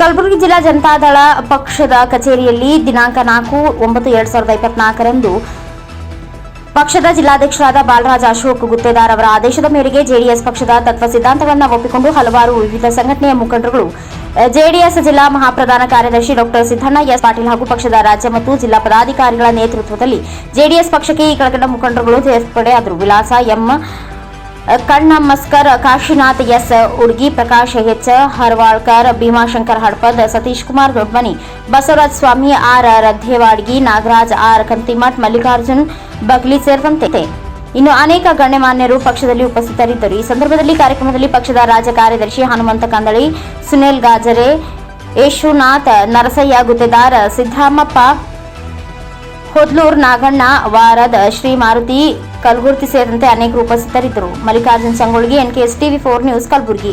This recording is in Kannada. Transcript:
ಕಲಬುರಗಿ ಜಿಲ್ಲಾ ಜನತಾದಳ ಪಕ್ಷದ ಕಚೇರಿಯಲ್ಲಿ ದಿನಾಂಕ ನಾಲ್ಕು ಒಂಬತ್ತು ಎರಡ್ ಸಾವಿರದ ಇಪ್ಪತ್ನಾಲ್ಕರಂದು ಪಕ್ಷದ ಜಿಲ್ಲಾಧ್ಯಕ್ಷರಾದ ಬಾಲರಾಜ್ ಅಶೋಕ್ ಗುತ್ತೇದಾರ್ ಅವರ ಆದೇಶದ ಮೇರೆಗೆ ಜೆಡಿಎಸ್ ಪಕ್ಷದ ತತ್ವ ಸಿದ್ಧಾಂತಗಳನ್ನು ಒಪ್ಪಿಕೊಂಡು ಹಲವಾರು ವಿವಿಧ ಸಂಘಟನೆಯ ಮುಖಂಡರುಗಳು, ಜೆಡಿಎಸ್ ಜಿಲ್ಲಾ ಮಹಾಪ್ರಧಾನ ಕಾರ್ಯದರ್ಶಿ ಡಾಕ್ಟರ್ ಸಿದ್ದಣ್ಣ ಎಸ್ ಪಾಟೀಲ್ ಹಾಗೂ ಪಕ್ಷದ ರಾಜ್ಯ ಮತ್ತು ಜಿಲ್ಲಾ ಪದಾಧಿಕಾರಿಗಳ ನೇತೃತ್ವದಲ್ಲಿ ಜೆಡಿಎಸ್ ಪಕ್ಷಕ್ಕೆ ಈ ಕೆಳಕಂಡ ಮುಖಂಡರುಗಳು ಸೇರ್ಪಡೆಯಾದರು ವಿಳಾಸ M Kannamaskar Kashinath S, Udgi Prakash H, Harwalkar, Bhimashankar Hadpad, Satish Kumar Dodmani, Basavaraj Swami R Rathewadgi Nagaraj R Kantimath, Mallikarjun Bagli ಸೇರಿದಂತೆ. ಇನ್ನು ಅನೇಕ ಗಣ್ಯಮಾನ್ಯರು ಪಕ್ಷದಲ್ಲಿ ಉಪಸ್ಥಿತರಿದ್ದರು. ಈ ಸಂದರ್ಭದಲ್ಲಿ ಕಾರ್ಯಕ್ರಮದಲ್ಲಿ ಪಕ್ಷದ ರಾಜ್ಯ ಕಾರ್ಯದರ್ಶಿ ಹನುಮಂತ ಕಂದಳಿ, ಸುನಿಲ್ ಗಾಜರೆ, ಯೇಶುನಾಥ್ ನರಸಯ್ಯ ಗುತ್ತೇದಾರ್, ಸಿದ್ದರಾಮಪ್ಪ ಹೊದ್ಲೂರ್ ನಾಗಣ್ಣ ವಾರದ ಶ್ರೀ ಮಾರುತಿ ಕಲಗುರ್ತಿ ಸೇರಿದಂತೆ ಅನೇಕರು ಉಪಸ್ಥಿತರಿದ್ದರು Mallikarjun Sangolgi NKS TV four news Kalaburagi